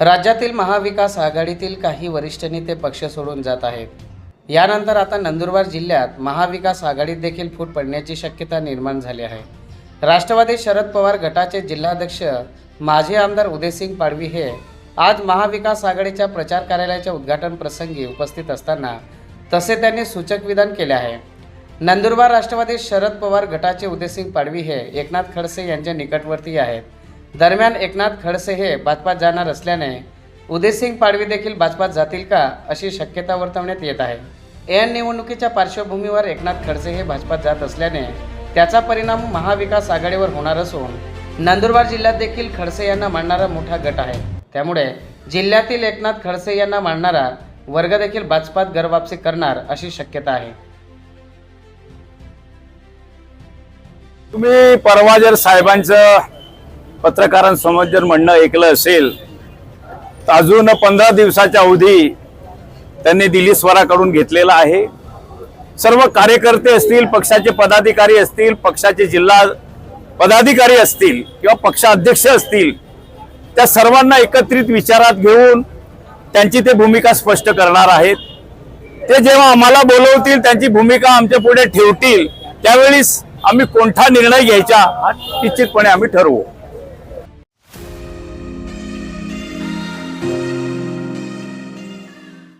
राज्यातील महाविकास आघाडीतील काही वरिष्ठ नेते पक्ष सोडून जात आहेत. यानंतर आता नंदुरबार जिल्ह्यात महाविकास आघाडीत देखील फूट पडण्याची शक्यता निर्माण झाली आहे. राष्ट्रवादी शरद पवार गटाचे जिल्हाध्यक्ष माजी आमदार उदयसिंग पाडवी हे आज महाविकास आघाडीच्या प्रचार कार्यालयाच्या उद्घाटन प्रसंगी उपस्थित असताना तसे त्यांनी सूचक विधान केले आहे. नंदुरबार राष्ट्रवादी शरद पवार गटाचे उदयसिंग पाडवी हे एकनाथ खडसे यांच्या निकटवर्ती आहेत. दरम्यान एकनाथ खडसे हे भाजपात जाणार असल्याने उदयसिंग पाडवी देखील भाजपात जातील का अशी शक्यता वर्तवण्यात येत आहे. या निवडणुकीच्या पार्श्वभूमीवर एकनाथ खडसे हे भाजपात जात असल्याने त्याचा परिणाम महाविकास आघाडीवर होणार असून नंदुरबार जिल्ह्यात देखील खडसे यांना मांडणारा मोठा गट आहे. त्यामुळे जिल्ह्यातील एकनाथ खडसे यांना मांडणारा वर्ग देखील भाजपात गरवापसी करणार अशी शक्यता आहे. तुम्ही परवा जर साहेबांचं पत्रकारांसमोर जर म्हणणं ऐकलं असेल तर अजून पंधरा दिवसाच्या अवधी त्यांनी दिल्ली स्वराकडून घेतलेला आहे. सर्व कार्यकर्ते असतील पक्षाचे पदाधिकारी असतील पक्षाचे जिल्हा पदाधिकारी असतील किंवा पक्षाध्यक्ष असतील त्या सर्वांना एकत्रित विचारात घेऊन त्यांची ते भूमिका स्पष्ट करणार आहेत. ते जेव्हा आम्हाला बोलवतील त्यांची भूमिका आमच्या पुढे ठेवतील त्यावेळीस आम्ही कोणता निर्णय घ्यायचा हा निश्चितपणे आम्ही ठरवू.